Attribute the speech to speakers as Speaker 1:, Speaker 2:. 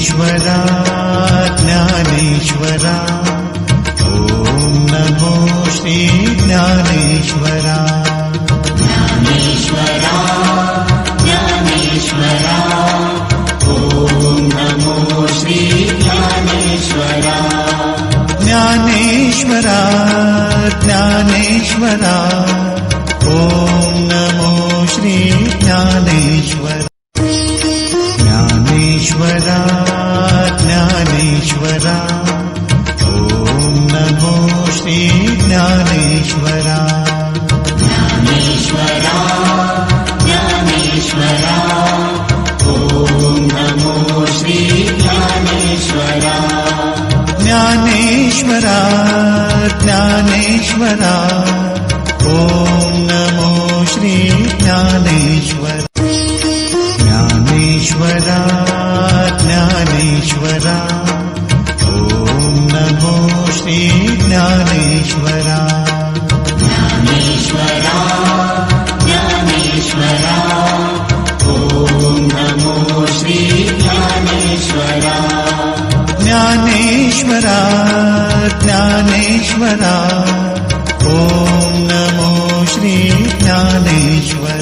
Speaker 1: Dnyaneshwara Dnyaneshwara. Om NaMo Shri Dnyaneshwara. Dnyaneshwara Dnyaneshwara. Om Dnyaneshwara. Dnyaneshwara Dnyaneshwara. Om NaMo Shri Dnyaneshwar. Dnyaneshwara. Dnyaneshwara Dnyaneshwara. Dnyaneshwara Dnyaneshwara. Om NaMo Shri Dnyaneshwara Dnyaneshwara Dnyaneshwara Om NaMo Shri Dnyaneshwara.